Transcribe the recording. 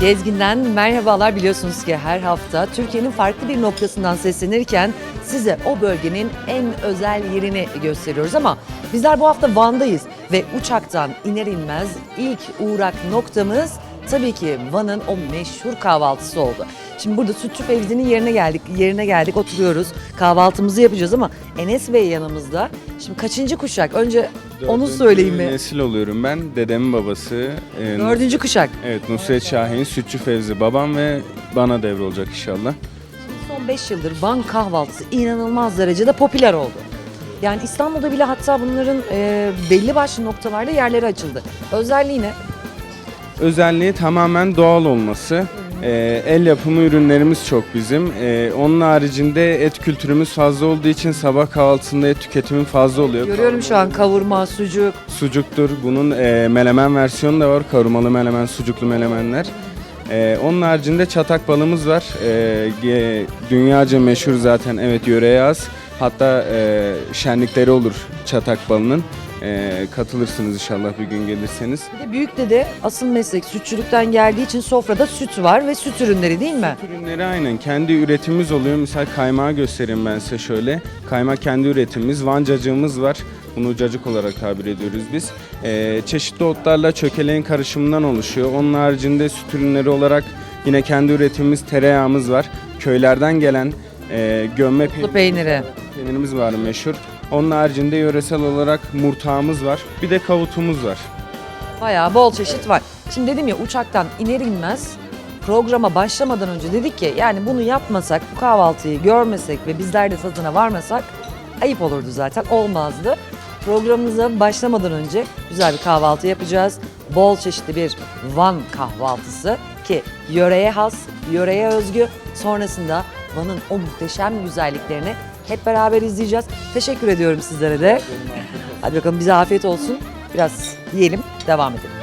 Gezgin'den merhabalar. Biliyorsunuz ki her hafta Türkiye'nin farklı bir noktasından seslenirken size o bölgenin en özel yerini gösteriyoruz. Ama bizler bu hafta Van'dayız ve uçaktan iner inmez ilk uğrak noktamız tabii ki Van'ın o meşhur kahvaltısı oldu. Şimdi burada Sütçü Fevzi'nin yerine geldik, yerine geldik oturuyoruz. Kahvaltımızı yapacağız ama Enes Bey yanımızda. Şimdi kaçıncı kuşak? Önce onu Dördüncü söyleyeyim mi? Nesil oluyorum ben. Dedemin babası. e, Dördüncü kuşak. Evet Nusret Şahin, Sütçü Fevzi babam ve bana devrolacak inşallah. Son 5 yıldır Van kahvaltısı inanılmaz derecede popüler oldu. Yani İstanbul'da bile hatta bunların e, belli başlı noktalarda yerleri açıldı. Özelliği ne? Özelliği tamamen doğal olması. E, el yapımı ürünlerimiz çok bizim. E, onun haricinde et kültürümüz fazla olduğu için sabah kahvaltısında et tüketimin fazla oluyor. Görüyorum şu an kavurma, sucuk. Sucuktur. Bunun e, melemen versiyonu da var. Kavurmalı melemen, sucuklu melemenler. E, onun haricinde çatak balımız var. E, ge- dünyaca meşhur zaten evet yöreye az. Hatta e, şenlikleri olur çatak balının. E, katılırsınız inşallah bir gün gelirseniz. Bir de büyük dede asıl meslek sütçülükten geldiği için sofrada süt var ve süt ürünleri değil mi? Ürünleri aynen kendi üretimimiz oluyor. Misal kaymağı göstereyim ben size şöyle. Kaymak kendi üretimimiz. Van cacığımız var. Bunu cacık olarak tabir ediyoruz biz. Ee, çeşitli otlarla çökeleğin karışımından oluşuyor. Onun haricinde süt ürünleri olarak yine kendi üretimimiz tereyağımız var. Köylerden gelen e, gömme Kutlu peyniri. Peynirimiz var meşhur. Onun haricinde yöresel olarak murtağımız var. Bir de kavutumuz var. Bayağı bol çeşit var. Şimdi dedim ya uçaktan iner inmez programa başlamadan önce dedik ki yani bunu yapmasak, bu kahvaltıyı görmesek ve bizler de tadına varmasak ayıp olurdu zaten olmazdı. Programımıza başlamadan önce güzel bir kahvaltı yapacağız. Bol çeşitli bir Van kahvaltısı ki yöreye has, yöreye özgü. Sonrasında Van'ın o muhteşem güzelliklerini hep beraber izleyeceğiz. Teşekkür ediyorum sizlere de. Hadi bakalım bize afiyet olsun. Biraz yiyelim, devam edelim.